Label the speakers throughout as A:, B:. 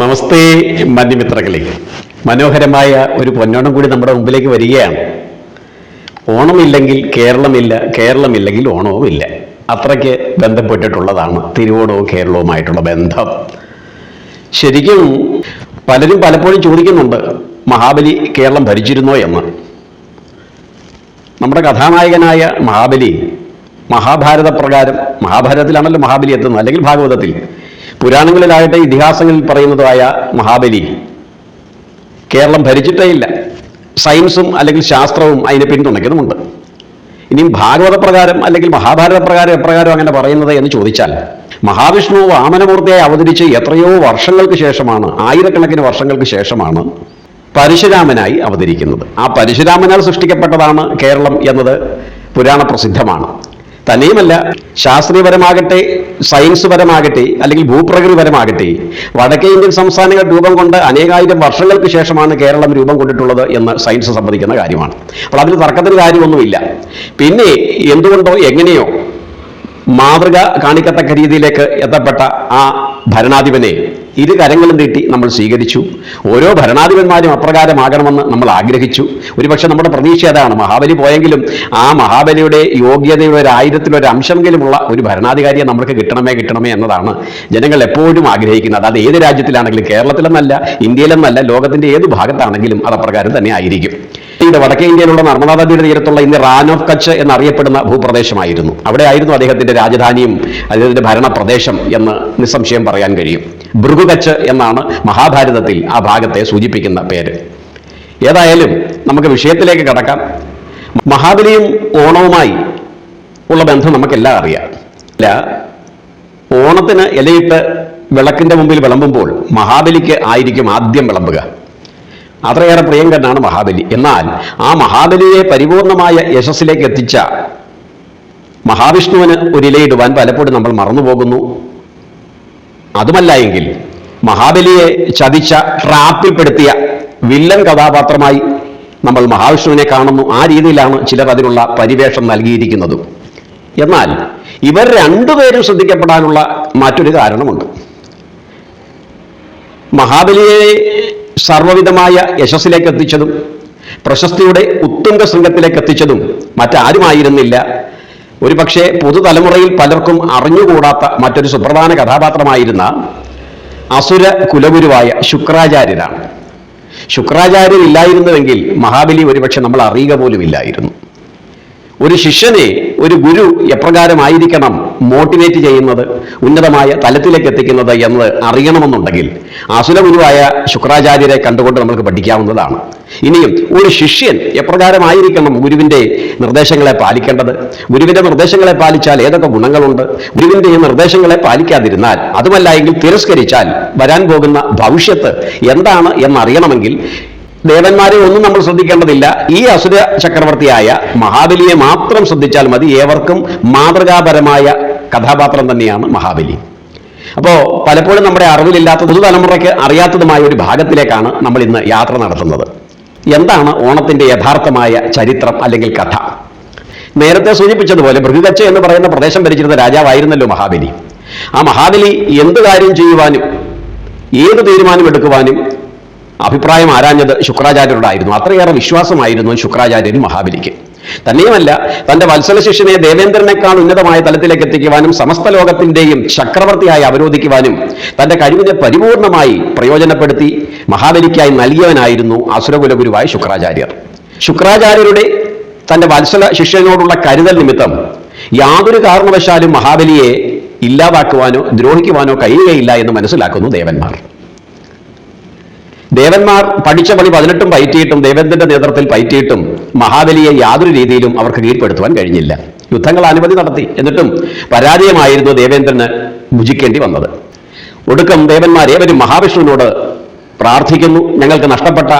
A: നമസ്തേ മാന്യമിത്രകളെ മനോഹരമായ ഒരു പൊന്നോണം കൂടി നമ്മുടെ മുമ്പിലേക്ക് വരികയാണ്. ഓണമില്ലെങ്കിൽ കേരളമില്ല കേരളമില്ലെങ്കിൽ ഓണവുമില്ല. അത്രയ്ക്ക് ബന്ധപ്പെട്ടിട്ടുള്ളതാണ് തിരുവോണവും കേരളവുമായിട്ടുള്ള ബന്ധം. ശരിക്കും പലരും പലപ്പോഴും ചോദിക്കുന്നുണ്ട് മഹാബലി കേരളം ഭരിച്ചിരുന്നോ എന്ന്. നമ്മുടെ കഥാനായകനായ മഹാബലി മഹാഭാരത പ്രകാരം മഹാഭാരതത്തിലാണല്ലോ മഹാബലി എത്തുന്നത് അല്ലെങ്കിൽ ഭാഗവതത്തിൽ പുരാണങ്ങളിലാകട്ടെ ഇതിഹാസങ്ങളിൽ പറയുന്നതായ മഹാബലി കേരളം ഭരിച്ചിട്ടേ ഇല്ല. സയൻസും അല്ലെങ്കിൽ ശാസ്ത്രവും അതിനെ പിന്തുണയ്ക്കുന്നുമുണ്ട്. ഇനിയും ഭാഗവത പ്രകാരം അല്ലെങ്കിൽ മഹാഭാരത പ്രകാരം എപ്രകാരം അങ്ങനെ പറയുന്നത് എന്ന് ചോദിച്ചാൽ മഹാവിഷ്ണു വാമനമൂർത്തിയായി അവതരിച്ച് എത്രയോ വർഷങ്ങൾക്ക് ശേഷമാണ് ആയിരക്കണക്കിന് വർഷങ്ങൾക്ക് ശേഷമാണ് പരശുരാമനായി അവതരിക്കുന്നത്. ആ പരശുരാമനാൽ സൃഷ്ടിക്കപ്പെട്ടതാണ് കേരളം എന്നത് പുരാണ പ്രസിദ്ധമാണ് തന്നെയുമല്ല ശാസ്ത്രീയപരമാകട്ടെ സയൻസ് പരമാകട്ടെ അല്ലെങ്കിൽ ഭൂപ്രകൃതി ഭൂപ്രകൃതിപരമാകട്ടെ വടക്കേ ഇന്ത്യൻ സംസ്ഥാനങ്ങൾ രൂപം കൊണ്ട് അനേകായിരം വർഷങ്ങൾക്ക് ശേഷമാണ് കേരളം രൂപം കൊണ്ടിട്ടുള്ളത് എന്ന് സയൻസ് സമ്മതിക്കുന്ന കാര്യമാണ്. അപ്പോൾ അതിൽ തർക്കത്തിന് കാര്യമൊന്നുമില്ല. പിന്നെ എന്തുകൊണ്ടോ എങ്ങനെയോ മാതൃക കാണിക്കത്തക്ക രീതിയിലേക്ക് എത്തപ്പെട്ട ആ ഭരണാധിപനെ ഇരു കരങ്ങളും നീട്ടി നമ്മൾ സ്വീകരിച്ചു. ഓരോ ഭരണാധിപന്മാരും അപ്രകാരമാകണമെന്ന് നമ്മൾ ആഗ്രഹിച്ചു. ഒരുപക്ഷെ നമ്മുടെ പ്രതീക്ഷ അതാണ്. മഹാബലി പോയെങ്കിലും ആ മഹാബലിയുടെ യോഗ്യതയുടെ ഒരു ആയിരത്തിലൊരു അംശമെങ്കിലുമുള്ള ഒരു ഭരണാധികാരിയെ നമുക്ക് കിട്ടണമേ കിട്ടണമേ എന്നതാണ് ജനങ്ങൾ എപ്പോഴും ആഗ്രഹിക്കുന്നത്. അത് ഏത് രാജ്യത്തിലാണെങ്കിലും കേരളത്തിലെന്നല്ല ഇന്ത്യയിലെന്നല്ല ലോകത്തിന്റെ ഏത് ഭാഗത്താണെങ്കിലും അത് അപ്രകാരം തന്നെ ആയിരിക്കും. ഇന്ത്യയുടെ വടക്കേ ഇന്ത്യയിലുള്ള നർമ്മദാ നദിയുടെ തീരത്തുള്ള ഇന്ന് റാൻ ഓഫ് കച്ച് എന്നറിയപ്പെടുന്ന ഭൂപ്രദേശമായിരുന്നു. അവിടെയായിരുന്നു അദ്ദേഹത്തിന്റെ രാജധാനിയും അദ്ദേഹത്തിന്റെ ഭരണപ്രദേശം എന്ന് നിസ്സംശയം പറയാൻ കഴിയും. ഭൃഗു കച്ച് എന്നാണ് മഹാഭാരതത്തിൽ ആ ഭാഗത്തെ സൂചിപ്പിക്കുന്ന പേര്. ഏതായാലും നമുക്ക് വിഷയത്തിലേക്ക് കടക്കാം. മഹാബലിയും ഓണവുമായി ഉള്ള ബന്ധം നമുക്കെല്ലാം അറിയാം. അല്ല ഓണത്തിന് ഇലയിട്ട് വിളക്കിന്റെ മുമ്പിൽ വിളമ്പുമ്പോൾ മഹാബലിക്ക് ആയിരിക്കും ആദ്യം വിളമ്പുക. അത്രയേറെ പ്രിയങ്കരനാണ് മഹാബലി. എന്നാൽ ആ മഹാബലിയെ പരിപൂർണമായ യശസ്സിലേക്ക് എത്തിച്ച മഹാവിഷ്ണുവിന് ഒരു ഇലയിടുവാൻ പലപ്പോഴും നമ്മൾ മറന്നുപോകുന്നു. അതുമല്ല എങ്കിൽ മഹാബലിയെ ചതിച്ച ട്രാപ്പിൽപ്പെടുത്തിയ വില്ലൻ കഥാപാത്രമായി നമ്മൾ മഹാവിഷ്ണുവിനെ കാണുന്നു. ആ രീതിയിലാണ് ചിലർ അതിനുള്ള പരിവേഷം നൽകിയിരിക്കുന്നത്. എന്നാൽ ഇവർ രണ്ടുപേരും ശ്രദ്ധിക്കപ്പെടാനുള്ള മറ്റൊരു കാരണമുണ്ട്. മഹാബലിയെ സർവവിധമായ യശസ്സിലേക്ക് എത്തിച്ചതും പ്രശസ്തിയുടെ ഉത്തുംഗ ശൃംഗത്തിലേക്ക് എത്തിച്ചതും മറ്റാരുമായിരുന്നില്ല. ഒരു പക്ഷേ പുതുതലമുറയിൽ പലർക്കും അറിഞ്ഞുകൂടാത്ത മറ്റൊരു സുപ്രധാന കഥാപാത്രമായിരുന്ന അസുര കുലഗുരുവായ ശുക്രാചാര്യരാണ് ശുക്രാചാര്യൻ ഇല്ലായിരുന്നുവെങ്കിൽ മഹാബലി ഒരുപക്ഷെ നമ്മൾ അറിയുക പോലും ഇല്ലായിരുന്നു ഒരു ശിഷ്യനെ ഒരു ഗുരു എപ്രകാരമായിരിക്കണം മോട്ടിവേറ്റ് ചെയ്യുന്നത് ഉന്നതമായ തലത്തിലേക്ക് എത്തിക്കുന്നത് എന്ന് അറിയണമെന്നുണ്ടെങ്കിൽ അസുരഗുരുവായ ശുക്രാചാര്യരെ കണ്ടുകൊണ്ട് നമുക്ക് പഠിക്കാവുന്നതാണ്. ഇനിയും ഒരു ശിഷ്യൻ എപ്രകാരമായിരിക്കണം ഗുരുവിന്റെ നിർദ്ദേശങ്ങളെ പാലിക്കേണ്ടത്? ഗുരുവിന്റെ നിർദ്ദേശങ്ങളെ പാലിച്ചാൽ ഏതൊക്കെ ഗുണങ്ങളുണ്ട്? ഗുരുവിന്റെ ഈ നിർദ്ദേശങ്ങളെ പാലിക്കാതിരുന്നാൽ അതുമല്ല എങ്കിൽ തിരസ്കരിച്ചാൽ വരാൻ പോകുന്ന ഭവിഷ്യത്ത് എന്താണ് എന്നറിയണമെങ്കിൽ ദേവന്മാരെ ഒന്നും നമ്മൾ ശ്രദ്ധിക്കേണ്ടതില്ല. ഈ അസുര ചക്രവർത്തിയായ മഹാബലിയെ മാത്രം ശ്രദ്ധിച്ചാൽ മതി. ഏവർക്കും മാതൃകാപരമായ കഥാപാത്രം തന്നെയാണ് മഹാബലി. അപ്പോൾ പലപ്പോഴും നമ്മുടെ അറിവിലില്ലാത്ത പുതുതലമുറയ്ക്ക് അറിയാത്തതുമായ ഒരു ഭാഗത്തിലേക്കാണ് നമ്മൾ ഇന്ന് യാത്ര നടത്തുന്നത്. എന്താണ് ഓണത്തിന്റെ യഥാർത്ഥമായ ചരിത്രം അല്ലെങ്കിൽ കഥ? നേരത്തെ സൂചിപ്പിച്ചതുപോലെ ഭൃഗുകച്ച എന്ന് പറയുന്ന പ്രദേശം ഭരിച്ചിരുന്ന രാജാവായിരുന്നല്ലോ മഹാബലി. ആ മഹാബലി എന്ത് കാര്യം ചെയ്യുവാനും ഏത് തീരുമാനം എടുക്കുവാനും അഭിപ്രായം ആരാഞ്ഞത് ശുക്രാചാര്യരോടായിരുന്നു. അത്രയേറെ വിശ്വാസമായിരുന്നു ശുക്രാചാര്യന് മഹാബലിക്ക്. തന്നെയുമല്ല തന്റെ വത്സല ശിഷ്യനെ ദേവേന്ദ്രനേക്കാൾ ഉന്നതമായ തലത്തിലേക്ക് എത്തിക്കുവാനും സമസ്ത ലോകത്തിന്റെയും ചക്രവർത്തിയായി അവരോധിക്കുവാനും തന്റെ കഴിവിനെ പരിപൂർണമായി പ്രയോജനപ്പെടുത്തി മഹാബലിക്കായി നൽകിയവനായിരുന്നു അസുരകുലഗുരുവായ ശുക്രാചാര്യർ. ശുക്രാചാര്യരുടെ തന്റെ വത്സല ശിഷ്യനോടുള്ള കരുതൽ നിമിത്തം യാതൊരു കാരണവശാലും മഹാബലിയെ ഇല്ലാതാക്കുവാനോ ദ്രോഹിക്കുവാനോ കഴിയുകയില്ല എന്ന് മനസ്സിലാക്കുന്നു ദേവന്മാർ. ദേവന്മാർ പഠിച്ച പണി പതിനെട്ടും പയറ്റിയിട്ടും ദേവേന്ദ്രന്റെ നേതൃത്വത്തിൽ പയറ്റിയിട്ടും മഹാബലിയെ യാതൊരു രീതിയിലും അവർക്ക് കീഴ്പ്പെടുത്തുവാൻ കഴിഞ്ഞില്ല. യുദ്ധങ്ങൾ അനുമതി നടത്തി. എന്നിട്ടും പരാജയമായിരുന്നു ദേവേന്ദ്രന് ഭുജിക്കേണ്ടി വന്നത്. ഒടുക്കം ദേവന്മാർ ഏവരും മഹാവിഷ്ണുവിനോട് പ്രാർത്ഥിക്കുന്നു. ഞങ്ങൾക്ക് നഷ്ടപ്പെട്ട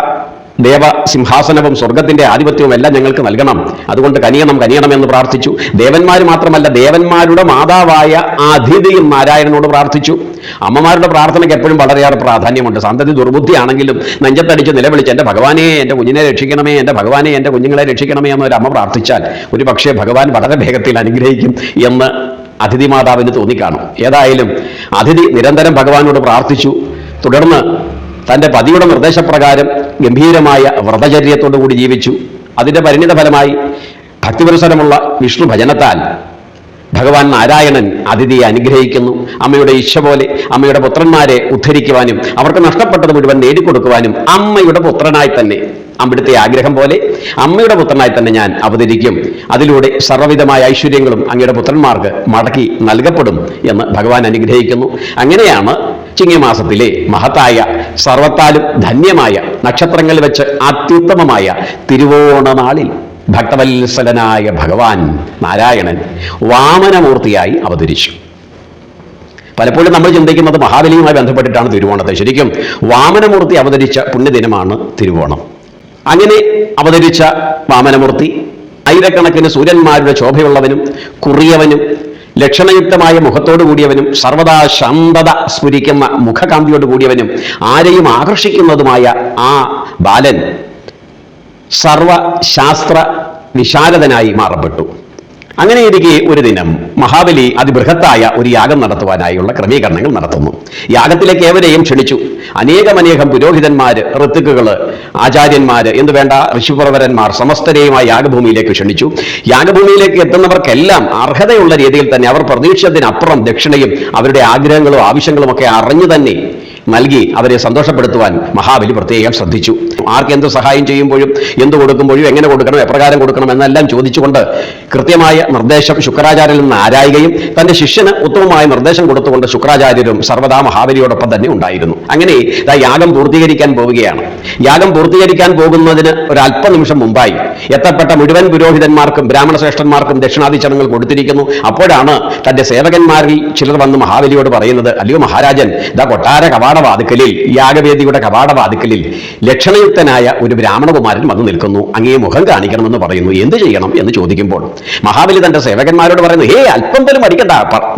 A: ദേവ സിംഹാസനവും സ്വർഗത്തിന്റെ ആധിപത്യവും എല്ലാം ഞങ്ങൾക്ക് നൽകണം. അതുകൊണ്ട് കനിയണം കനിയണം എന്ന് പ്രാർത്ഥിച്ചു. ദേവന്മാർ മാത്രമല്ല ദേവന്മാരുടെ മാതാവായ അതിഥിയും നാരായണനോട് പ്രാർത്ഥിച്ചു. അമ്മമാരുടെ പ്രാർത്ഥനയ്ക്ക് എപ്പോഴും വളരെയേറെ പ്രാധാന്യമുണ്ട്. സന്തതി ദുർബുദ്ധിയാണെങ്കിലും നെഞ്ചത്തടിച്ച് നിലവിളിച്ച് എന്റെ ഭഗവാനെ എന്റെ കുഞ്ഞിനെ രക്ഷിക്കണമേ എന്റെ ഭഗവാനെ എന്റെ കുഞ്ഞുങ്ങളെ രക്ഷിക്കണമേ എന്ന് അമ്മ പ്രാർത്ഥിച്ചാൽ ഒരു പക്ഷേ ഭഗവാൻ വളരെ വേഗത്തിൽ അനുഗ്രഹിക്കും എന്ന് അതിഥി മാതാവിന് തോന്നിക്കാണും. ഏതായാലും അതിഥി നിരന്തരം ഭഗവാനോട് പ്രാർത്ഥിച്ചു. തുടർന്ന് തന്റെ പതിയുടെ നിർദ്ദേശപ്രകാരം ഗംഭീരമായ വ്രതചര്യത്തോടുകൂടി ജീവിച്ചു. അതിന്റെ പരിണിത ഫലമായി ഭക്തിപുരസരമുള്ള വിഷ്ണു ഭജനത്താൽ ഭഗവാൻ നാരായണൻ അതിഥിയെ അനുഗ്രഹിക്കുന്നു. അമ്മയുടെ ഇച്ഛ പോലെ അമ്മയുടെ പുത്രന്മാരെ ഉദ്ധരിക്കുവാനും അവർക്ക് നഷ്ടപ്പെട്ടത് മുഴുവൻ നേടിക്കൊടുക്കുവാനും അമ്മയുടെ പുത്രനായി തന്നെ അവിടുത്തെ ആഗ്രഹം പോലെ അമ്മയുടെ പുത്രനായി തന്നെ ഞാൻ അവതരിക്കും. അതിലൂടെ സർവവിധമായ ഐശ്വര്യങ്ങളും അങ്ങയുടെ പുത്രന്മാർക്ക് മടക്കി നൽകപ്പെടും എന്ന് ഭഗവാൻ അനുഗ്രഹിക്കുന്നു. അങ്ങനെയാണ് ചിങ്ങമാസത്തിലെ മഹത്തായ സർവത്താലും ധന്യമായ നക്ഷത്രങ്ങൾ വെച്ച് അത്യുത്തമമായ തിരുവോണനാളിൽ ഭക്തവത്സലനായ ഭഗവാൻ നാരായണൻ വാമനമൂർത്തിയായി അവതരിച്ചു. പലപ്പോഴും നമ്മൾ ചിന്തിക്കുന്നത് മഹാബലിയുമായി ബന്ധപ്പെട്ടിട്ടാണ് തിരുവോണത്തെ. ശരിക്കും വാമനമൂർത്തി അവതരിച്ച പുണ്യദിനമാണ് തിരുവോണം. അങ്ങനെ അവതരിച്ച വാമനമൂർത്തി ആയിരക്കണക്കിന് സൂര്യന്മാരുടെ ശോഭയുള്ളവനും കുറിയവനും ലക്ഷണയുക്തമായ മുഖത്തോടു കൂടിയവനും സർവദാ ശാന്തത സ്ഫുരിക്കുന്ന മുഖകാന്തിയോട് കൂടിയവനും ആരെയും ആകർഷിക്കുന്നതുമായ ആ ബാലൻ സർവശാസ്ത്ര വിശാരദനായി മാറപ്പെട്ടു. അങ്ങനെയിരിക്കെ ഒരു ദിനം മഹാബലി അതിബൃഹത്തായ ഒരു യാഗം നടത്തുവാനായുള്ള ക്രമീകരണങ്ങൾ നടത്തുന്നു. യാഗത്തിലേക്ക് ഏവരെയും ക്ഷണിച്ചു. അനേകമനേകം പുരോഹിതന്മാര് ഋത്തുക്കുകൾ ആചാര്യന്മാര് എന്ന് വേണ്ട ഋഷിപുറവരന്മാർ സമസ്തരെയുമായി യാഗഭൂമിയിലേക്ക് ക്ഷണിച്ചു. യാഗഭൂമിയിലേക്ക് എത്തുന്നവർക്കെല്ലാം അർഹതയുള്ള രീതിയിൽ തന്നെ അവർ പ്രതീക്ഷിച്ചതിനപ്പുറം ദക്ഷിണയും അവരുടെ ആഗ്രഹങ്ങളും ആവശ്യങ്ങളും ഒക്കെ അറിഞ്ഞു തന്നെ നൽകി അവരെ സന്തോഷപ്പെടുത്തുവാൻ മഹാബലി പ്രത്യേകം ശ്രദ്ധിച്ചു. ആർക്കെന്ത് സഹായം ചെയ്യുമ്പോഴും എന്ത് കൊടുക്കുമ്പോഴും എങ്ങനെ കൊടുക്കണം എപ്രകാരം കൊടുക്കണം എന്നെല്ലാം ചോദിച്ചുകൊണ്ട് കൃത്യമായ നിർദ്ദേശം ശുക്രാചാര്യൽ നിന്ന് ആരായുകയും തന്റെ ശിഷ്യന് ഉത്തമമായ നിർദ്ദേശം കൊടുത്തുകൊണ്ട് ശുക്രാചാര്യരും സർവദാ മഹാബലിയോടൊപ്പം തന്നെ ഉണ്ടായിരുന്നു. അങ്ങനെ ഇതാ യാഗം പൂർത്തീകരിക്കാൻ പോവുകയാണ്. യാഗം പൂർത്തീകരിക്കാൻ പോകുന്നതിന് ഒരു അല്പനിമിഷം മുമ്പായി എത്തപ്പെട്ട മുഴുവൻ പുരോഹിതന്മാർക്കും ബ്രാഹ്മണ ശ്രേഷ്ഠന്മാർക്കും ദക്ഷിണാദി ചടങ്ങുകൾ കൊടുത്തിരിക്കുന്നു. അപ്പോഴാണ് തന്റെ സേവകന്മാരിൽ ചിലർ വന്ന് മഹാബലിയോട് പറയുന്നത് അല്ലയോ മഹാരാജൻ ഇതാ കൊട്ടാര കവാടവാതുക്കലിൽ യാഗവേദിയുടെ കവാടവാതുക്കലിൽ ലക്ഷണയുക്തനായ ഒരു ബ്രാഹ്മണകുമാരൻ വന്നു നിൽക്കുന്നു. അങ്ങേ മുഖം കാണിക്കണമെന്ന് പറയുന്നു. എന്ത് ചെയ്യണം എന്ന് ചോദിക്കുമ്പോൾ മഹാബലി തന്റെ സേവകന്മാരോട് പറയുന്നു ഹേ അല്പം പോലും അടിക്കണ്ട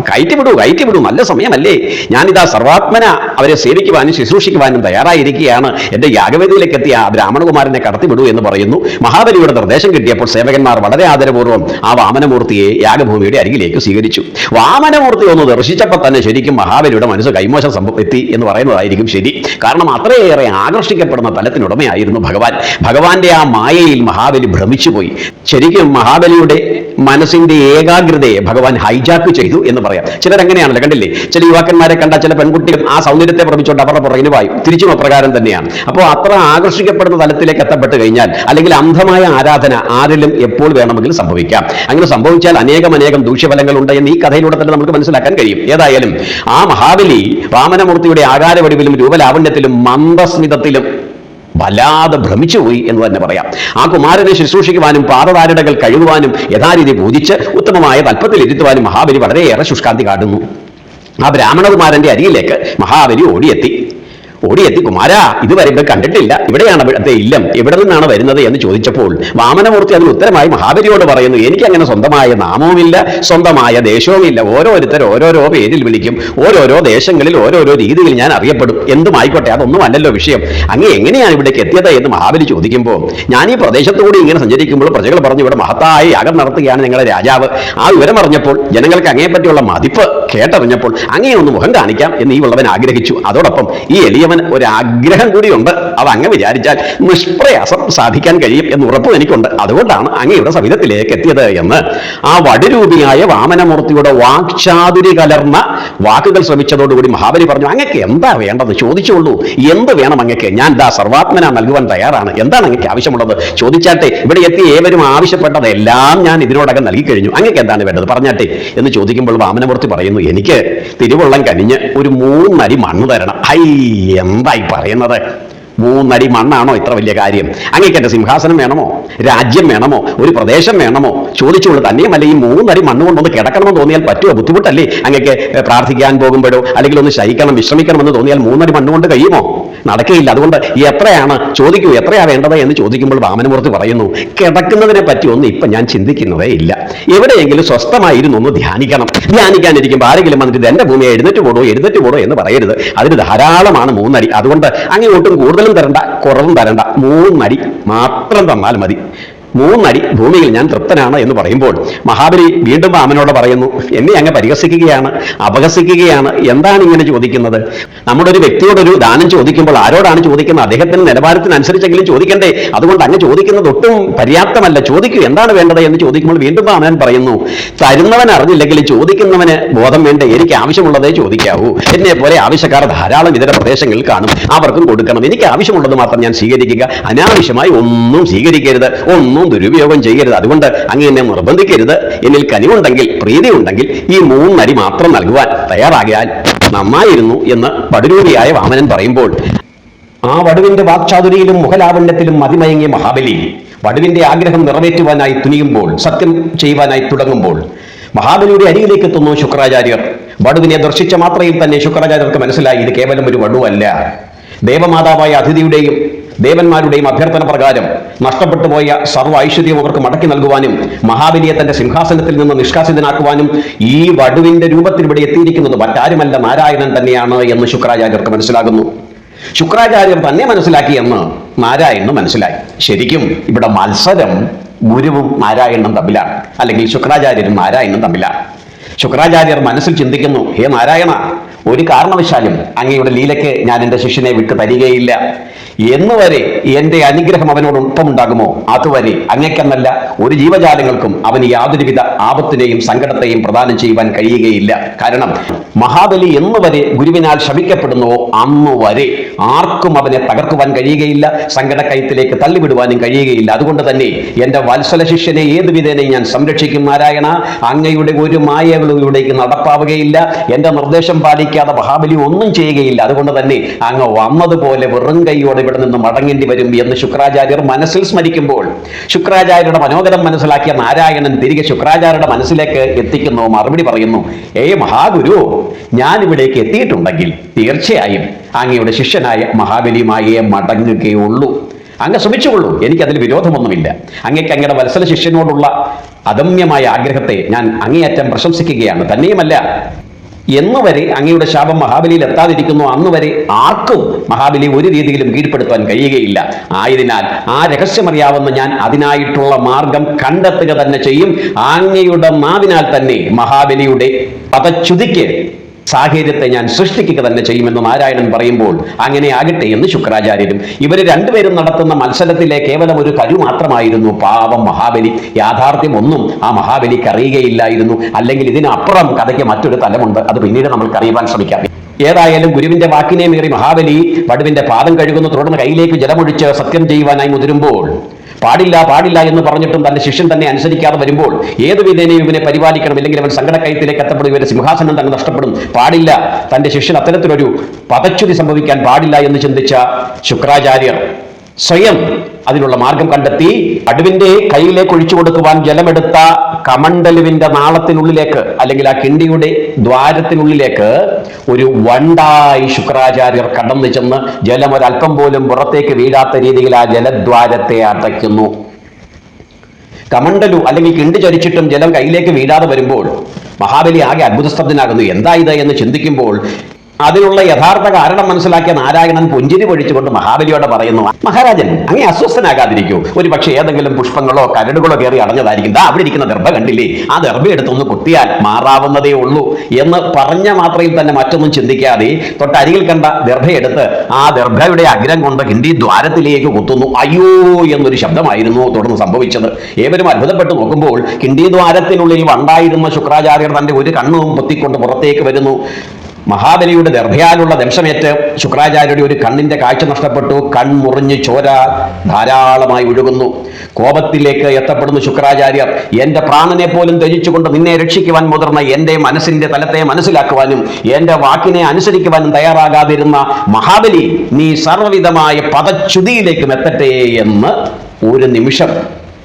A: കയറ്റി വിടൂ കയറ്റി വിടൂ നല്ല സമയമല്ലേ. ഞാനിതാ സർവാത്മന അവരെ സേവിക്കുവാനും ശുശ്രൂഷിക്കുവാനും തയ്യാറായിരിക്കുകയാണ്. എന്റെ യാഗവേദിയിലേക്ക് എത്തിയ ആ ബ്രാഹ്മണകുമാരനെ കടത്തിവിടൂ എന്ന് പറയുന്നു. മഹാബലിയുടെ നിർദ്ദേശം കിട്ടിയപ്പോൾ സേവകന്മാർ വളരെ ആദരപൂർവം ആ വാമനമൂർത്തിയെ യാഗഭൂമിയുടെ അരികിലേക്ക് സ്വീകരിച്ചു. വാമനമൂർത്തി ഒന്ന് ദർശിച്ചപ്പോൾ തന്നെ ശരിക്കും മഹാബലിയുടെ മനസ്സ് കൈമോശം സംഭവം എത്തി എന്ന് പറയുന്നതായിരിക്കും ശരി. കാരണം അത്രയേറെ ആകർഷിക്കപ്പെടുന്ന തലത്തിനുടമയായിരുന്നു ഭഗവാൻ. ഭഗവാന്റെ ആ മായയിൽ മഹാബലി ഭ്രമിച്ചുപോയി. ശരിക്കും മഹാബലിയുടെ മനസ്സിന്റെ ഏകാഗ്രതയെ ഭഗവാൻ ഹൈജാക്ക് ചെയ്തു എന്ന് പറയാം. ചിലരങ്ങനെയാണല്ലോ കണ്ടില്ലേ? ചില യുവാക്കന്മാരെ കണ്ട ചില പെൺകുട്ടികൾ ആ സൗന്ദര്യത്തെ പ്രമിച്ചുകൊണ്ട് അവരുടെ പുറകിന് വായും. തിരിച്ചും അപ്രകാരം തന്നെയാണ്. അപ്പോൾ അത്ര ആകർഷിക്കപ്പെടുന്ന തലത്തിലേക്ക് എത്തപ്പെട്ട് കഴിഞ്ഞാൽ അല്ലെങ്കിൽ അന്ധമായ ആരാധന ആരിലും എപ്പോൾ വേണമെങ്കിലും സംഭവിക്കാം. അങ്ങനെ സംഭവിച്ചാൽ അനേകം അനേകം ദൂഷ്യഫലങ്ങൾ ഉണ്ട് എന്ന് ഈ കഥയിലൂടെ തന്നെ നമുക്ക് മനസ്സിലാക്കാൻ കഴിയും. ഏതായാലും ആ മഹാബലി വാമനമൂർത്തിയുടെ ആകാരവടിവിലും രൂപലാവണ്യത്തിലും മന്ദസ്മിതത്തിലും വല്ലാതെ ഭ്രമിച്ചുപോയി എന്ന് തന്നെ പറയാം. ആ കുമാരനെ ശുശ്രൂഷിക്കുവാനും പാദധാരണകൾ കഴുകുവാനും യഥാരീതി പൂജിച്ച് ഉത്തമമായ തൽപ്പത്തിൽ ഇരുത്തുവാനും മഹാബലി വളരെയേറെ ശുഷ്കാന്തി കാട്ടുന്നു. ആ ബ്രാഹ്മണകുമാരന്റെ അരിയിലേക്ക് മഹാബലി ഓടിയെത്തി. ഓടിയെത്തി കുമാര ഇതുവരെ ഇവിടെ കണ്ടിട്ടില്ല. ഇവിടെയാണ് ഇവിടുത്തെ ഇല്ലം. എവിടെ നിന്നാണ് വരുന്നത് എന്ന് ചോദിച്ചപ്പോൾ വാമനമൂർത്തി അതിന് ഉത്തരമായി മഹാബലിയോട് പറയുന്നു എനിക്ക് അങ്ങനെ സ്വന്തമായ നാമവുമില്ല സ്വന്തമായ ദേശവുമില്ല. ഓരോരുത്തർ ഓരോരോ പേരിൽ വിളിക്കും. ഓരോരോ ദേശങ്ങളിൽ ഓരോരോ രീതിയിൽ ഞാൻ അറിയപ്പെടും. എന്തുമായിക്കോട്ടെ അതൊന്നും അല്ലല്ലോ വിഷയം. അങ്ങ് എങ്ങനെയാണ് ഇവിടേക്ക് എത്തിയത് എന്ന് മഹാബലി ചോദിക്കുമ്പോൾ ഞാൻ ഈ പ്രദേശത്തുകൂടി ഇങ്ങനെ സഞ്ചരിക്കുമ്പോൾ പ്രജകൾ പറഞ്ഞു ഇവിടെ മഹത്തായ യാഗം നടത്തുകയാണ് ഞങ്ങളുടെ രാജാവ്. ആ വിവരം അറിഞ്ഞപ്പോൾ ജനങ്ങൾക്ക് അങ്ങേപ്പറ്റിയുള്ള മതിപ്പ് കേട്ടറിഞ്ഞപ്പോൾ അങ്ങേ ഒന്ന് മുഖം കാണിക്കാം എന്ന് ഈ ഉള്ളവൻ ആഗ്രഹിച്ചു. അതോടൊപ്പം ഈ എളിയവൻ ഒരു ആഗ്രഹം കൂടിയുണ്ട്. അത് അങ്ങ് വിചാരിച്ചാൽ നിഷ്പ്രയാസം സാധിക്കാൻ കഴിയും എന്ന് ഉറപ്പ് എനിക്കുണ്ട്. അതുകൊണ്ടാണ് അങ്ങയുടെ സവിധത്തിലേക്ക് എത്തിയത് എന്ന്. ആ വടുരൂപിയായ വാമനമൂർത്തിയുടെ വാക്ചാതുരി കലർന്ന വാക്കുകൾ ശ്രമിച്ചതോടുകൂടി മഹാബലി പറഞ്ഞു അങ്ങക്ക് എന്താ വേണ്ടത്? ചോദിച്ചോളൂ. എന്ത് വേണം അങ്ങക്ക്? ഞാൻ ദാ സർവാത്മന നൽകുവാൻ തയ്യാറാണ്. എന്താണ് അങ്ങക്ക് ആവശ്യമുള്ളത്? ചോദിച്ചാട്ടെ ഇവിടെ എത്തി ഏവരും ആവശ്യപ്പെട്ടതെല്ലാം ഞാൻ ഇതിനോടകം നൽകി കഴിഞ്ഞു. അങ്ങക്ക് എന്താണ് വേണ്ടത്? പറഞ്ഞാട്ടെ. എന്ന് ചോദിക്കുമ്പോൾ വാമനമൂർത്തി പറയുന്നു എനിക്ക് തിരുവള്ളം കനിഞ്ഞ് ഒരു മൂന്നടി മണ്ണ് തരണം. ഹൈ എന്തായി പറയുന്നത്? മൂന്നടി മണ്ണാണോ ഇത്ര വലിയ കാര്യം? അങ്ങേക്ക് എന്റെ സിംഹാസനം വേണമോ? രാജ്യം വേണമോ? ഒരു പ്രദേശം വേണമോ? ചോദിച്ചുള്ളൂ തന്നെയുമല്ല ഈ മൂന്നടി മണ്ണ് കൊണ്ടൊന്ന് കിടക്കണമെന്ന് തോന്നിയാൽ പറ്റുമോ? ബുദ്ധിമുട്ടല്ലേ അങ്ങേക്ക് പ്രാർത്ഥിക്കാൻ പോകുമ്പോഴോ? അല്ലെങ്കിൽ ഒന്ന് ശയിക്കണം വിശ്രമിക്കണമെന്ന് തോന്നിയാൽ മൂന്നടി മണ്ണ് കൊണ്ട് കഴിയുമോ? നടക്കുകയില്ല. അതുകൊണ്ട് എത്രയാണ് ചോദിക്കൂ എത്രയാ വേണ്ടത് എന്ന് ചോദിക്കുമ്പോൾ വാമനമൂർത്തി പറയുന്നു കിടക്കുന്നതിനെ പറ്റി ഒന്നും ഇപ്പം ഞാൻ ചിന്തിക്കുന്നതേ ഇല്ല. എവിടെയെങ്കിലും സ്വസ്ഥമായിരുന്നു ഒന്ന് ധ്യാനിക്കണം. ധ്യാനിക്കാനിരിക്കുമ്പോൾ ആരെങ്കിലും വന്നിട്ട് എന്റെ ഭൂമിയെ എഴുന്നേറ്റ് പോടോ എഴുന്നേറ്റ് പോടോ എന്ന് പറയരുത്. അതിന് ധാരാളമാണ് മൂന്നടി. അതുകൊണ്ട് അങ്ങോട്ടും കൂടുതലും തരണ്ട കുറവും തരണ്ട. മൂന്നടി മാത്രം തന്നാൽ മതി. മൂന്നടി ഭൂമിയിൽ ഞാൻ തൃപ്തനാണ് എന്ന് പറയുമ്പോൾ മഹാബലി വീണ്ടും വാമനോട് പറയുന്നു എന്നെ അങ്ങ് പരിഹസിക്കുകയാണ് അപഹസിക്കുകയാണ്. എന്താണ് ഇങ്ങനെ ചോദിക്കുന്നത്? നമ്മുടെ ഒരു വ്യക്തിയോടൊരു ദാനം ചോദിക്കുമ്പോൾ ആരോടാണ് ചോദിക്കുന്നത്? അദ്ദേഹത്തിന്റെ നിലവാരത്തിനനുസരിച്ചെങ്കിലും ചോദിക്കണ്ടേ. അതുകൊണ്ട് അങ്ങ് ചോദിക്കുന്നത് ഒട്ടും പര്യാപ്തമല്ല. ചോദിക്കൂ എന്താണ് വേണ്ടത്? എന്ന് ചോദിക്കുമ്പോൾ വീണ്ടും വാമനൻ പറയുന്നു തരുന്നവൻ അറിഞ്ഞില്ലെങ്കിൽ ചോദിക്കുന്നവന് ബോധം വേണ്ടേ. എനിക്ക് ആവശ്യമുള്ളതേ ചോദിക്കാവൂ. എന്നെ പോലെ ആവശ്യക്കാർ ധാരാളം ഇതര പ്രദേശങ്ങളിൽ കാണും. അവർക്കും കൊടുക്കണം. എനിക്ക് ആവശ്യമുള്ളത് മാത്രം ഞാൻ സ്വീകരിക്കുക. അനാവശ്യമായി ഒന്നും സ്വീകരിക്കരുത്. ഒന്നും ദുരുപയോഗം ചെയ്യരുത്. അതുകൊണ്ട് അങ്ങ് എന്നെ നിർബന്ധിക്കരുത്. എന്നിൽ കനിവുണ്ടെങ്കിൽ പ്രീതി ഉണ്ടെങ്കിൽ ഈ മൂന്നരി മാത്രം നൽകുവാൻ തയ്യാറാകിയാൽ നന്നായിരുന്നു എന്ന് പടുരൂപിയായ വാമനൻ പറയുമ്പോൾ ആ വടുവിന്റെ വാക്ചാതുരിയിലും മുഖലാവണ്യത്തിലും മതിമയങ്ങിയ മഹാബലി വടുവിന്റെ ആഗ്രഹം നിറവേറ്റുവാനായി തുനിയുമ്പോൾ സത്യം ചെയ്യുവാനായി തുടങ്ങുമ്പോൾ മഹാബലിയുടെ അരികിലേക്ക് എത്തുന്നു ശുക്രാചാര്യർ. വടുവിനെ ദർശിച്ച മാത്രയിൽ തന്നെ ശുക്രാചാര്യർക്ക് മനസ്സിലായി ഇത് കേവലം ഒരു വടുവല്ല. ദേവമാതാവായ അതിഥിയുടെയും ദേവന്മാരുടെയും അഭ്യർത്ഥന പ്രകാരം നഷ്ടപ്പെട്ടു പോയ സർവ ഐശ്വര്യവും അവർക്ക് മടക്കി നൽകുവാനും മഹാബലിയെ തന്റെ സിംഹാസനത്തിൽ നിന്ന് നിഷ്കാസിതനാക്കുവാനും ഈ വടുവിന്റെ രൂപത്തിൽ ഇവിടെ എത്തിയിരിക്കുന്നത് മറ്റാരുമല്ല നാരായണൻ തന്നെയാണ് എന്ന് ശുക്രാചാര്യർക്ക് മനസ്സിലാകുന്നു. ശുക്രാചാര്യർ തന്നെ മനസ്സിലാക്കിയെന്ന് നാരായണന് മനസ്സിലായി. ശരിക്കും ഇവിടെ മത്സരം ഗുരുവും നാരായണനും തമ്മിലാണ്. അല്ലെങ്കിൽ ശുക്രാചാര്യരും നാരായണനും തമ്മിലാണ്. ശുക്രാചാര്യർ മനസ്സിൽ ചിന്തിക്കുന്നു ഹേ നാരായണ ഒരു കാരണവശാലും അങ്ങയുടെ ലീലയ്ക്ക് ഞാൻ എന്റെ ശിഷ്യനെ വിട്ടു തരികയില്ല. എന്നുവരെ എന്റെ അനുഗ്രഹം അവനോട് ഒപ്പമുണ്ടാകുമോ അതുവരെ അങ്ങക്കെന്നല്ല ഒരു ജീവജാലങ്ങൾക്കും അവന് യാതൊരുവിധ ആപത്തിനെയും സങ്കടത്തെയും പ്രദാനം ചെയ്യുവാൻ കഴിയുകയില്ല. കാരണം മഹാബലി എന്നുവരെ ഗുരുവിനാൽ ശമിക്കപ്പെടുന്നുവോ? അന്നുവരെ ആർക്കും അവനെ തകർക്കുവാൻ കഴിയുകയില്ല സങ്കടക്കയത്തിലേക്ക് തള്ളിവിടുവാനും കഴിയുകയില്ല. അതുകൊണ്ട് തന്നെ എന്റെ വത്സല ശിഷ്യനെ ഏത് വിധേനയും ഞാൻ സംരക്ഷിക്കും നാരായണ? അങ്ങയുടെ ഒരു മായകളിലൂടേക്ക് നടപ്പാവുകയില്ല. എന്റെ നിർദ്ദേശം പാലിക്കാതെ മഹാബലി ഒന്നും ചെയ്യുകയില്ല. അതുകൊണ്ട് തന്നെ അങ്ങ് വന്നതുപോലെ വെറും കൈയോടെ ഇവിടെ നിന്ന് മടങ്ങേണ്ടി വരും എന്ന് ശുക്രാചാര്യർ മനസ്സിൽ സ്മരിക്കുമ്പോൾ ശുക്രാചാര്യരുടെ മനോഹരം മനസ്സിലാക്കിയ നാരായണൻ തിരികെ ശുക്രാചാര്യരുടെ മനസ്സിലേക്ക് എത്തിക്കുന്നു. മറുപടി പറയുന്നു ഏ മഹാഗുരു ഞാൻ ഇവിടേക്ക് എത്തിയിട്ടുണ്ടെങ്കിൽ തീർച്ചയായും അങ്ങയുടെ ശിഷ്യനായ മഹാബലിയുമായേ മടങ്ങുകയുള്ളൂ. അങ്ങ് ശ്രമിച്ചുകൊള്ളൂ എനിക്കതിൽ വിരോധമൊന്നുമില്ല. അങ്ങേക്ക് അങ്ങയുടെ വത്സല ശിഷ്യനോടുള്ള അദമ്യമായ ആഗ്രഹത്തെ ഞാൻ അങ്ങേയറ്റം പ്രശംസിക്കുകയാണ്. തന്നെയുമല്ല എന്നുവരെ അങ്ങയുടെ ശാപം മഹാബലിയിൽ എത്താതിരിക്കുന്നു. അന്നുവരെ ആർക്കും മഹാബലി ഒരു രീതിയിലും കീഴ്പ്പെടുത്താൻ കഴിയുകയില്ല. ആയതിനാൽ ആ രഹസ്യമറിയാവുന്ന ഞാൻ അതിനായിട്ടുള്ള മാർഗം കണ്ടെത്തുക തന്നെ ചെയ്യും. അങ്ങയുടെ നാവിനാൽ തന്നെ മഹാബലിയുടെ പദച്യുതിക്ക് സാഹചര്യത്തെ ഞാൻ സൃഷ്ടിക്കുക തന്നെ ചെയ്യുമെന്ന് നാരായണൻ പറയുമ്പോൾ അങ്ങനെ ആകട്ടെ എന്ന് ശുക്രാചാര്യരും. ഇവർ രണ്ടുപേരും നടത്തുന്ന മത്സരത്തിലെ കേവലം ഒരു കരു മാത്രമായിരുന്നു. പാവം മഹാബലി. യാഥാർത്ഥ്യം ഒന്നും ആ മഹാബലിക്ക് അറിയുകയില്ലായിരുന്നു. അല്ലെങ്കിൽ ഇതിനപ്പുറം കഥയ്ക്ക് മറ്റൊരു തലമുണ്ട്. അത് പിന്നീട് നമ്മൾക്ക് അറിയുവാൻ ശ്രമിക്കാം. ഏതായാലും ഗുരുവിന്റെ വാക്കിനെ മീറി മഹാബലി വടുവിന്റെ പാദം കഴുകുന്നു. തുടർന്ന് കയ്യിലേക്ക് ജലമൊഴിച്ച് സത്യം ചെയ്യുവാനായി മുതിരുമ്പോൾ പാടില്ല പാടില്ല എന്ന് പറഞ്ഞിട്ടും തന്റെ ശിഷ്യൻ തന്നെ അനുസരിക്കാതെ വരുമ്പോൾ ഏത് വിധേനയും ഇവനെ പരിപാലിക്കണം. ഇല്ലെങ്കിൽ അവൻ സങ്കടക്കയത്തിലേക്ക് എത്തപ്പെടും ഇവന്റെ സിംഹാസനം തന്നെ നഷ്ടപ്പെടും. പാടില്ല തന്റെ ശിഷ്യൻ അത്തരത്തിലൊരു പതച്യുതി സംഭവിക്കാൻ പാടില്ല എന്ന് ചിന്തിച്ച ശുക്രാചാര്യർ സ്വയം അതിനുള്ള മാർഗം കണ്ടെത്തി അടുവിന്റെ കയ്യിലേക്ക് ഒഴിച്ചു കൊടുക്കുവാൻ ജലമെടുത്ത കമണ്ടലുവിന്റെ നാളത്തിനുള്ളിലേക്ക് അല്ലെങ്കിൽ ആ കിണ്ടിയുടെ ദ്വാരത്തിനുള്ളിലേക്ക് ഒരു വണ്ടായി ശുക്രാചാര്യർ കടന്നു ചെന്ന് ജലം ഒരല്പം പോലും പുറത്തേക്ക് വീഴാത്ത രീതിയിൽ ആ ജലദ്വാരത്തെ അടയ്ക്കുന്നു. കമണ്ടലു അല്ലെങ്കിൽ കിണ്ടി ചരിച്ചിട്ടും ജലം കയ്യിലേക്ക് വീഴാതെ വരുമ്പോൾ മഹാബലി ആകെ അത്ഭുതസ്തബ്ധനാകുന്നു. എന്താ ഇത് എന്ന് ചിന്തിക്കുമ്പോൾ അതിനുള്ള യഥാർത്ഥ കാരണം മനസ്സിലാക്കിയ നാരായണൻ പുഞ്ചിരി പൊഴിച്ചുകൊണ്ട് മഹാബലിയോട് പറയുന്നു മഹാരാജൻ അങ്ങേ അസ്വസ്ഥനാകാതിരിക്കൂ. ഒരു പക്ഷേ ഏതെങ്കിലും പുഷ്പങ്ങളോ കരടുകളോ കയറി അടഞ്ഞതായിരിക്കും. ദാ അവിടെ ഇരിക്കുന്ന ദർഭ കണ്ടില്ലേ? ആ ദർഭ എടുത്തൊന്ന് കുത്തിയാൽ മാറാവുന്നതേ ഉള്ളൂ. എന്ന് പറഞ്ഞ മാത്രയിൽ തന്നെ മറ്റൊന്നും ചിന്തിക്കാതെ തൊട്ടരികിൽ കണ്ട ദർഭയെടുത്ത് ആ ദർഭയുടെ അഗ്രം കൊണ്ട് ഹിന്ദി ദ്വാരത്തിലേക്ക് കുത്തുന്നു. അയ്യോ എന്നൊരു ശബ്ദമായിരുന്നു തുടർന്ന് സംഭവിച്ചത്. ഏവരും അത്ഭുതപ്പെട്ട് നോക്കുമ്പോൾ കിണ്ടി ദ്വാരത്തിനുള്ളിൽ വണ്ടായിരുന്ന ശുക്രാചാര്യർ തന്റെ ഒരു കണ്ണും പൊത്തിക്കൊണ്ട് പുറത്തേക്ക് വരുന്നു. മഹാബലിയുടെ ദർഭയാലുള്ള ദംശമേറ്റ് ശുക്രാചാര്യരുടെ ഒരു കണ്ണിന്റെ കാഴ്ച നഷ്ടപ്പെട്ടു. കൺമുറിഞ്ഞ് ചോര ധാരാളമായി ഒഴുകുന്നു കോപത്തിലേക്ക് എത്തപ്പെടുന്നു ശുക്രാചാര്യർ. എന്റെ പ്രാണനെ പോലും ത്യജിച്ചുകൊണ്ട് നിന്നെ രക്ഷിക്കുവാൻ മുതിർന്ന എന്റെ മനസ്സിന്റെ തലത്തെ മനസ്സിലാക്കുവാനും എന്റെ വാക്കിനെ അനുസരിക്കുവാനും തയ്യാറാകാതിരുന്ന മഹാബലി നീ സർവവിധമായ പദച്യുതിയിലേക്കും എത്തട്ടെ എന്ന് ഒരു നിമിഷം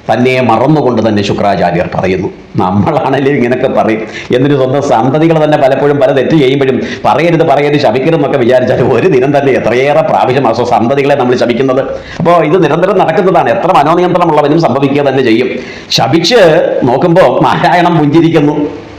A: തന്നെ മറന്നുകൊണ്ട് തന്നെ ശുക്രാചാര്യർ പറയുന്നു. നമ്മളാണെങ്കിലും ഇങ്ങനെയൊക്കെ പറയും. എന്നിട്ട് സ്വന്തം സന്തതികൾ തന്നെ പലപ്പോഴും പല തെറ്റ് ചെയ്യുമ്പോഴും പറയരുത് പറയരുത് ശപിക്കരുതെന്നൊക്കെ വിചാരിച്ചാൽ ഒരു ദിനം തന്നെ എത്രയേറെ പ്രാവശ്യം ആ സന്തതികളെ നമ്മൾ ശപിക്കുന്നത്. അപ്പോൾ ഇത് നിരന്തരം നടക്കുന്നതാണ്. എത്ര മനോനിയന്ത്രണമുള്ളവനും സംഭവിക്കുക തന്നെ ചെയ്യും. ശപിച്ച് നോക്കുമ്പോൾ നാരായണം പുഞ്ചിരിക്കുന്നു.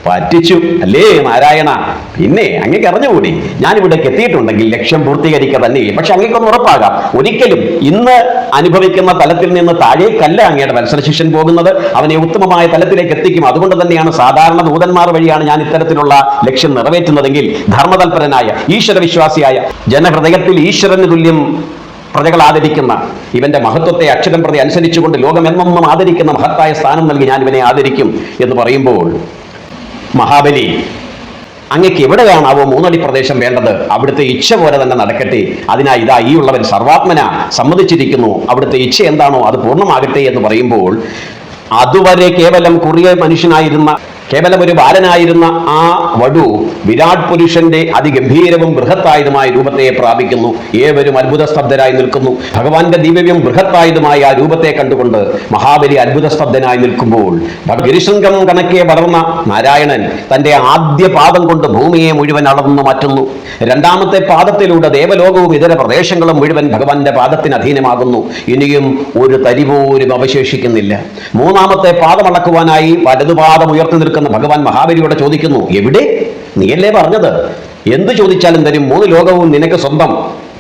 A: പറ്റിച്ചു. അല്ലേ നാരായണ? പിന്നെ അങ്ങേക്ക് അറിഞ്ഞുകൂടി. ഞാൻ ഇവിടേക്ക് എത്തിയിട്ടുണ്ടെങ്കിൽ ലക്ഷ്യം പൂർത്തീകരിക്കുക തന്നെ. പക്ഷെ അങ്ങേക്കൊന്ന് ഉറപ്പാകാം. ഒരിക്കലും ഇന്ന് അനുഭവിക്കുന്ന തലത്തിൽ നിന്ന് താഴേക്കല്ല അങ്ങയുടെ മത്സരശിഷ്യൻ പോകുന്നത്. അവനെ ഉത്തമമായ തലത്തിലേക്ക് എത്തിക്കും. അതുകൊണ്ട് തന്നെയാണ് സാധാരണ ദൂതന്മാർ വഴിയാണ് ഞാൻ ഇത്തരത്തിലുള്ള ലക്ഷ്യം നിറവേറ്റുന്നതെങ്കിൽ ധർമ്മതൽപരനായ ഈശ്വരവിശ്വാസിയായ ജനഹൃദയത്തിൽ ഈശ്വരന് തുല്യം പ്രജകൾ ആദരിക്കുന്ന ഇവന്റെ മഹത്വത്തെ അക്ഷരം പ്രതി അനുസരിച്ചുകൊണ്ട് ലോകമെന്നും ആദരിക്കുന്ന മഹത്തായ സ്ഥാനം നൽകി ഞാൻ ഇവനെ ആദരിക്കും എന്ന് പറയുമ്പോൾ മഹാബലി. അങ്ങക്ക് എവിടെയാണാവോ മൂന്നടി പ്രദേശം വേണ്ടത് അവിടുത്തെ ഇച്ഛ പോലെ തന്നെ നടക്കട്ടെ. അതിനാ ഇതാ ഈ ഉള്ളവൻ സർവാത്മന സമ്മതിച്ചിരിക്കുന്നു. അവിടുത്തെ ഇച്ഛ എന്താണോ അത് പൂർണമാകട്ടെ എന്ന് പറയുമ്പോൾ അതുവരെ കേവലം കുറിയ മനുഷ്യനായിരുന്ന കേവലം ഒരു ബാലനായിരുന്ന ആ വടു വിരാട് പുരുഷന്റെ അതിഗംഭീരവും ബൃഹത്തായതുമായ രൂപത്തെ പ്രാപിക്കുന്നു. ഏവരും അത്ഭുതസ്തബ്ധരായി നിൽക്കുന്നു. ഭഗവാന്റെ ദിവ്യവും ബൃഹത്തായതുമായ ആ രൂപത്തെ കണ്ടുകൊണ്ട് മഹാബലി അത്ഭുതസ്തബ്ധനായി നിൽക്കുമ്പോൾ ഗിരിശൃംഗം കണക്കെ വളർന്ന നാരായണൻ തന്റെ ആദ്യ പാദം കൊണ്ട് ഭൂമിയെ മുഴുവൻ അളന്നു മാറ്റുന്നു. രണ്ടാമത്തെ പാദത്തിലൂടെ ദേവലോകവും ഇതര പ്രദേശങ്ങളും മുഴുവൻ ഭഗവാന്റെ പാദത്തിന് അധീനമാകുന്നു. ഇനിയും ഒരു തരി പോലും അവശേഷിക്കുന്നില്ല. മൂന്നാമത്തെ പാദം അളക്കുവാനായി വലതുപാദം ഉയർത്തി നിൽക്കുന്ന ഭഗവാൻ മഹാബലിയോട് ചോദിക്കുന്നു എവിടെ? നീയല്ലേ പറഞ്ഞത്? എന്ത് ചോദിച്ചാലും തരും? മൂന്ന് ലോകവും നിനക്ക് സ്വന്തം.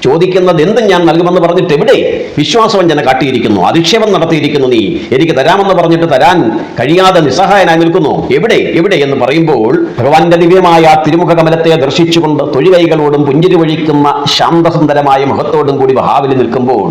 A: ചോദിക്കുന്നത് എന്തും ഞാൻ നൽകുമെന്ന് പറഞ്ഞിട്ട് എവിടെ? വിശ്വാസവഞ്ചന കാട്ടിയിരിക്കുന്നു അധിക്ഷേപം നടത്തിയിരിക്കുന്നു നീ. എനിക്ക് തരാമെന്ന് പറഞ്ഞിട്ട് തരാൻ കഴിയാതെ നിസ്സഹായനായി നിൽക്കുന്നു. എവിടെ? എവിടെ? എന്ന് പറയുമ്പോൾ ഭഗവാന്റെ ദിവ്യമായ തിരുമുഖ കമലത്തെ ദർശിച്ചുകൊണ്ട് തൊഴികൈകളോടും പുഞ്ചിരി വഴിക്കുന്ന ശാന്തസുന്ദരമായ മുഖത്തോടും കൂടി മഹാബലി നിൽക്കുമ്പോൾ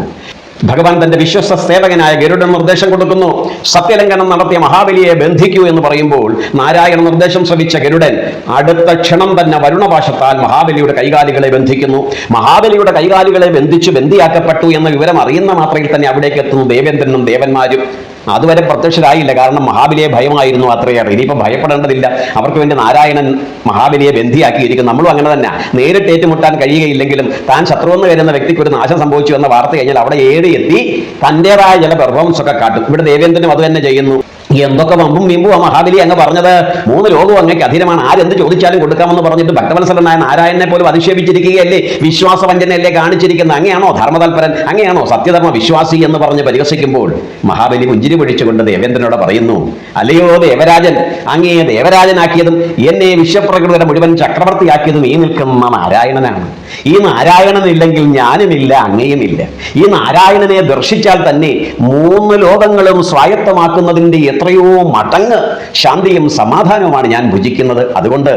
A: ഭഗവാൻ തന്റെ വിശ്വസ്ത സേവകനായ ഗരുഡൻ നിർദ്ദേശം കൊടുക്കുന്നു. സത്യലംഘനം നടത്തിയ മഹാബലിയെ ബന്ധിക്കൂ എന്ന് പറയുമ്പോൾ നാരായണ നിർദ്ദേശം ശ്രമിച്ച ഗരുഡൻ അടുത്ത ക്ഷണം തന്നെ വരുണപാശത്താൽ മഹാബലിയുടെ കൈകാലികളെ ബന്ധിക്കുന്നു. മഹാബലിയുടെ കൈകാലികളെ ബന്ധിച്ചു ബന്ധിയാക്കപ്പെട്ടു എന്ന വിവരം അറിയുന്ന മാത്രയിൽ തന്നെ അവിടേക്ക് എത്തുന്നു ദേവേന്ദ്രനും ദേവന്മാരും. അതുവരെ പ്രത്യക്ഷരായില്ല. കാരണം മഹാബലിയെ ഭയമായിരുന്നു അത്രയേറെ ഇനിയിപ്പോൾ ഭയപ്പെടേണ്ടതില്ല. അവർക്ക് വേണ്ടി നാരായണൻ മഹാബലിയെ ബന്ധിയാക്കിയിരിക്കും നമ്മളും അങ്ങനെ തന്നെ. നേരിട്ട് ഏറ്റുമുട്ടാൻ കഴിയുകയില്ലെങ്കിലും താൻ ശത്രുവെന്ന് കരുതുന്ന വ്യക്തിക്ക് ഒരു നാശം സംഭവിച്ചു എന്ന വാർത്ത കഴിഞ്ഞാൽ അവിടെ ഏറി എത്തി തന്റെതായ ചില പെർഫോമൻസ് ഒക്കെ കാട്ടും. ഇവിടെ ദേവേന്ദ്രനും അത് തന്നെ ചെയ്യുന്നു. എന്തൊക്കെ വമ്പും വീമ്പും ആ മഹാബലി അങ്ങ് പറഞ്ഞത്? മൂന്ന് ലോകവും അങ്ങക്ക് അധീനമാണ്. ആരെന്ത് ചോദിച്ചാലും കൊടുക്കാമെന്ന് പറഞ്ഞിട്ട് ഭക്തവത്സരനായ നാരായണനെ പോലും അധിക്ഷേപിച്ചിരിക്കുകയല്ലേ? വിശ്വാസവഞ്ചനയല്ലേ കാണിച്ചിരിക്കുന്നത്? അങ്ങനെയാണോ ധർമ്മതൽപരൻ? അങ്ങനെയാണോ സത്യധർമ്മ വിശ്വാസി എന്ന് പറഞ്ഞ് പരിഹസിക്കുമ്പോൾ മഹാബലി പുഞ്ചിരി പിടിച്ചുകൊണ്ട് ദേവേന്ദ്രനോട് പറയുന്നു അല്ലയോ ദേവരാജൻ അങ്ങേ ദേവരാജനാക്കിയതും എന്നെ വിശ്വപ്രകൃതിയുടെ മുഴുവൻ ചക്രവർത്തിയാക്കിയതും ഈ നിൽക്കുന്ന നാരായണനാണ്. ഈ നാരായണനില്ലെങ്കിൽ ഞാനുമില്ല അങ്ങയുമില്ല. ഈ നാരായണനെ ദർശിച്ചാൽ തന്നെ മൂന്ന് ലോകങ്ങളും സ്വായത്തമാക്കുന്നതിന്റെ എത്രയോ മടങ്ങ് ശാന്തിയും സമാധാനവുമാണ് ഞാൻ ഭുജിക്കുന്നത്. അതുകൊണ്ട്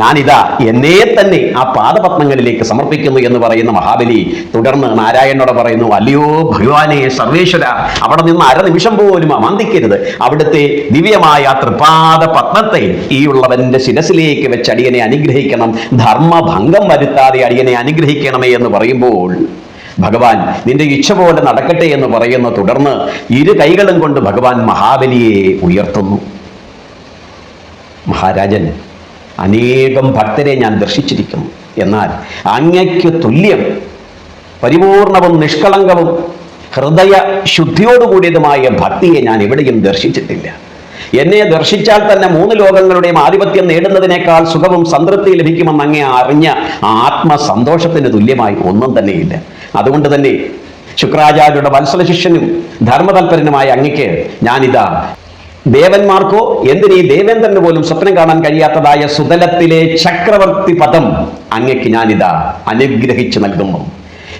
A: ഞാനിതാ എന്നെ തന്നെ ആ പാദപത്മങ്ങളിലേക്ക് സമർപ്പിക്കുന്നു എന്ന് പറയുന്ന മഹാബലി തുടർന്ന് നാരായണനോട് പറയുന്നു അല്ലയോ ഭഗവാനെ സർവേശ്വര അവിടെ നിന്ന് അര നിമിഷം പോലും അമാന്തിക്കരുത്. അവിടുത്തെ ദിവ്യമായ ആ തൃപാദ പത്മത്തെ ഈ ഉള്ളവന്റെ ശിരസിലേക്ക് വെച്ച് അടിയനെ അനുഗ്രഹിക്കണം. ധർമ്മഭംഗം വരുത്താതെ അടിയനെ അനുഗ്രഹിക്കണമേ എന്ന് പറയുമ്പോൾ ഭഗവാൻ നിന്റെ ഇച്ഛ പോലെ നടക്കട്ടെ എന്ന് പറയുന്ന തുടർന്ന് ഇരു കൈകളും കൊണ്ട് ഭഗവാൻ മഹാബലിയെ ഉയർത്തുന്നു. മഹാരാജൻ അനേകം ഭക്തരെ ഞാൻ ദർശിച്ചിരിക്കുന്നു. എന്നാൽ അങ്ങയ്ക്ക് തുല്യം പരിപൂർണവും നിഷ്കളങ്കവും ഹൃദയ ശുദ്ധിയോടുകൂടിയതുമായ ഭക്തിയെ ഞാൻ എവിടെയും ദർശിച്ചിട്ടില്ല. എന്നെ ദർശിച്ചാൽ തന്നെ മൂന്ന് ലോകങ്ങളുടെയും ആധിപത്യം നേടുന്നതിനേക്കാൾ സുഖവും സംതൃപ്തി ലഭിക്കുമെന്ന് അങ്ങേ അറിഞ്ഞ ആത്മസന്തോഷത്തിന് തുല്യമായി ഒന്നും തന്നെയില്ല. അതുകൊണ്ട് തന്നെ ശുക്രാചാര്യരുടെ വത്സല ശിഷ്യനും ധർമ്മതൽപരനുമായ അങ്ങയ്ക്ക് ഞാനിതാ ദേവന്മാർക്കോ എന്തിനീ ദേവേന്ദ്രന് പോലും സ്വപ്നം കാണാൻ കഴിയാത്തതായ സുതലത്തിലെ ചക്രവർത്തി പദം അങ്ങയ്ക്ക് ഞാനിതാ അനുഗ്രഹിച്ചു നൽകുന്നു.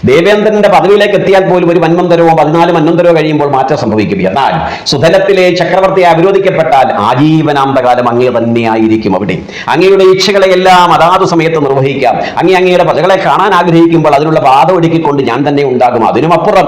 A: ദേവേന്ദ്രന്റെ പദവിയിലേക്ക് എത്തിയാൽ പോലും ഒരു മന്വന്തരവോ പതിനാല് മന്വന്തരവോ കഴിയുമ്പോൾ മാറ്റം സംഭവിക്കും എന്നാൽ സുധലത്തിലെ ചക്രവർത്തിയെ അവരോധിക്കപ്പെട്ടാൽ ആജീവനാന്തകാലം അങ്ങേ തന്നെയായിരിക്കും അവിടെ. അങ്ങയുടെ ഇച്ഛകളെ എല്ലാം അതാത് സമയത്ത് നിർവഹിക്കാം. അങ്ങേ അങ്ങയുടെ പ്രജകളെ കാണാൻ ആഗ്രഹിക്കുമ്പോൾ അതിനുള്ള പാത ഒരുക്കിക്കൊണ്ട് ഞാൻ തന്നെ ഉണ്ടാകും. അതിനുമപ്പുറം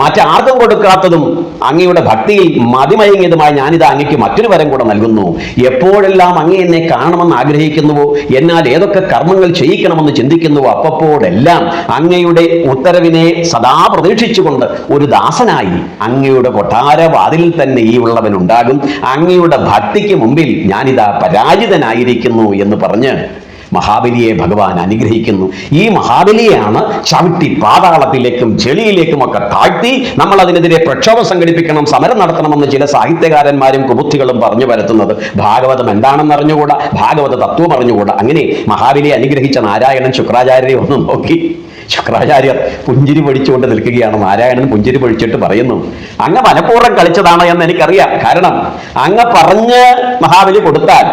A: മറ്റാർക്കും കൊടുക്കാത്തതും അങ്ങയുടെ ഭക്തിയിൽ മതിമയങ്ങിയതുമായി ഞാനിത് അങ്ങയ്ക്ക് മറ്റൊരു വരം കൂടെ നൽകുന്നു. എപ്പോഴെല്ലാം അങ്ങേ എന്നെ കാണണമെന്ന് ആഗ്രഹിക്കുന്നുവോ എന്നാൽ ഏതൊക്കെ കർമ്മങ്ങൾ ചെയ്യിക്കണമെന്ന് ചിന്തിക്കുന്നുവോ അപ്പപ്പോഴെല്ലാം അങ്ങയുടെ ഉത്തരവിനെ സദാ പ്രതീക്ഷിച്ചുകൊണ്ട് ഒരു ദാസനായി അങ്ങയുടെ കൊട്ടാരവാതിലിൽ തന്നെ ഈ ഉള്ളവൻ ഉണ്ടാകും. അങ്ങയുടെ ഭക്തിക്ക് മുമ്പിൽ ഞാനിതാ പരാജിതനായിരിക്കുന്നു എന്ന് പറഞ്ഞ് മഹാബലിയെ ഭഗവാൻ അനുഗ്രഹിക്കുന്നു. ഈ മഹാബലിയാണ് ചവിട്ടി പാതാളത്തിലേക്കും ചെളിയിലേക്കും ഒക്കെ താഴ്ത്തി നമ്മൾ അതിനെതിരെ പ്രക്ഷോഭം സംഘടിപ്പിക്കണം സമരം നടത്തണമെന്ന് ചില സാഹിത്യകാരന്മാരും കുബുദ്ധികളും പറഞ്ഞു വരുത്തുന്നത് ഭാഗവതം എന്താണെന്ന് അറിഞ്ഞുകൂടാ? ഭാഗവത തത്വം അറിഞ്ഞുകൂടാ? അങ്ങനെ മഹാബലിയെ അനുഗ്രഹിച്ച നാരായണൻ ശുക്രാചാര്യരെ ഒന്ന് നോക്കി. ശുക്രാചാര്യർ പുഞ്ചിരി പൊടിച്ചുകൊണ്ട് നിൽക്കുകയാണ്. നാരായണൻ പുഞ്ചിരി പൊഴിച്ചിട്ട് പറയുന്നു അങ്ങ് മനഃപൂർവം കളിച്ചതാണ് എന്ന് എനിക്കറിയാം. കാരണം അങ്ങ് പറഞ്ഞ് മഹാബലി കൊടുത്താൽ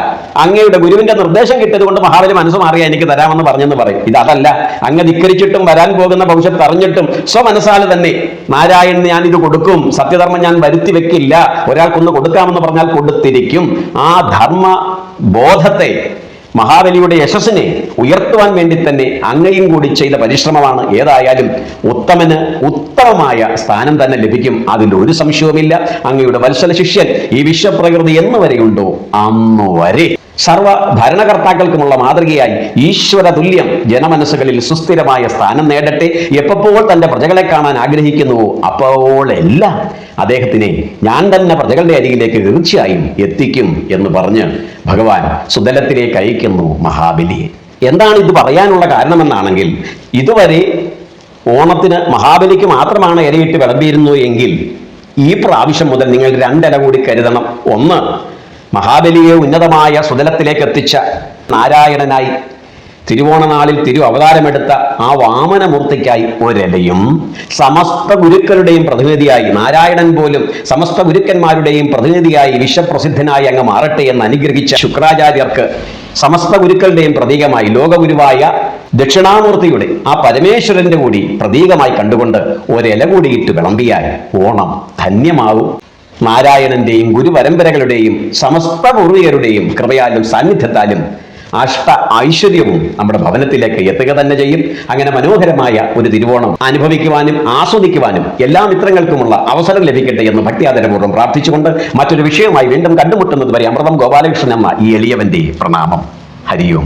A: അങ്ങയുടെ ഗുരുവിന്റെ നിർദ്ദേശം കിട്ടിയത് കൊണ്ട് മഹാബലി മനസ്സ് മാറിയാ എനിക്ക് തരാമെന്ന് പറഞ്ഞെന്ന് പറയും. ഇതല്ല അങ്ങ് ധിക്കരിച്ചിട്ടും വരാൻ പോകുന്ന ഭവിഷ്യത്ത് അറിഞ്ഞിട്ടും സ്വമനസാൽ തന്നെ നാരായണന് ഞാൻ ഇത് കൊടുക്കും സത്യധർമ്മം ഞാൻ വരുത്തി വെക്കില്ല. ഒരാൾക്കൊന്ന് കൊടുക്കാമെന്ന് പറഞ്ഞാൽ കൊടുത്തിരിക്കും. ആ ധർമ്മ ബോധത്തെ മഹാബലിയുടെ യശസ്സിനെ ഉയർത്തുവാൻ വേണ്ടി തന്നെ അങ്ങയും കൂടി ചെയ്ത പരിശ്രമമാണ് ഏതായാലും ഉത്തമന് ഉത്തമമായ സ്ഥാനം തന്നെ ലഭിക്കും. അതിൽ ഒരു സംശയവുമില്ല. അങ്ങയുടെ വത്സല ശിഷ്യൻ ഈ വിശ്വപ്രകൃതി എന്ന് വരെയുണ്ടോ? അന്നു വരെ. സർവ ഭരണകർത്താക്കൾക്കുമുള്ള മാതൃകയായി ഈശ്വര തുല്യം ജനമനസ്സുകളിൽ സുസ്ഥിരമായ സ്ഥാനം നേടട്ടെ. എപ്പോൾ തന്റെ പ്രജകളെ കാണാൻ ആഗ്രഹിക്കുന്നുവോ അപ്പോഴെല്ലാം അദ്ദേഹത്തിനെ ഞാൻ തന്നെ പ്രജകളുടെ അരികിലേക്ക് തീർച്ചയായും എത്തിക്കും എന്ന് പറഞ്ഞ് ഭഗവാൻ സുതലത്തിലേക്ക് അയക്കുന്നു മഹാബലിയെ. എന്താണ് ഇത് പറയാനുള്ള കാരണമെന്നാണെങ്കിൽ ഇതുവരെ ഓണത്തിന് മഹാബലിക്ക് മാത്രമാണ് ഇരയിട്ട് വിളമ്പിയിരുന്നു എങ്കിൽ ഈ പ്രാവശ്യം മുതൽ നിങ്ങൾ രണ്ടില കൂടി കരുതണം. ഒന്ന് മഹാബലിയെ ഉന്നതമായ സുതലത്തിലേക്ക് എത്തിച്ച നാരായണനായി തിരുവോണനാളിൽ തിരു അവതാരമെടുത്ത ആ വാമനമൂർത്തിക്കായി ഒരലയും സമസ്ത ഗുരുക്കളുടെയും പ്രതിനിധിയായി നാരായണൻ പോലും സമസ്ത ഗുരുക്കന്മാരുടെയും പ്രതിനിധിയായി വിശ്വപ്രസിദ്ധനായി അങ്ങ് മാറട്ടെ എന്ന് അനുഗ്രഹിച്ച ശുക്രാചാര്യർക്ക് സമസ്ത ഗുരുക്കളുടെയും പ്രതീകമായി ലോകഗുരുവായ ദക്ഷിണാമൂർത്തിയുടെ ആ പരമേശ്വരന്റെ കൂടി പ്രതീകമായി കണ്ടുകൊണ്ട് ഒരല കൂടിയിട്ട് വിളമ്പിയാൽ ഓണം ധന്യമാവും നാരായണന്റെയും ഗുരുപരമ്പരകളുടെയും സമസ്ത പൂർവികരുടെയും കൃപയാലും സാന്നിധ്യത്താലും അഷ്ട ഐശ്വര്യവും നമ്മുടെ ഭവനത്തിലേക്ക് എത്തുക തന്നെ ചെയ്യും. അങ്ങനെ മനോഹരമായ ഒരു തിരുവോണം അനുഭവിക്കുവാനും ആസ്വദിക്കുവാനും എല്ലാ മിത്രങ്ങൾക്കുമുള്ള അവസരം ലഭിക്കട്ടെ എന്ന് ഭക്തിയാദരപൂർവം പ്രാർത്ഥിച്ചുകൊണ്ട് മറ്റൊരു വിഷയവുമായി വീണ്ടും കണ്ടുമുട്ടുന്നത് വരെ അമൃതം ഗോപാലകൃഷ്ണൻ എന്ന ഈ എളിയവന്റെ പ്രണാമം. ഹരിയോം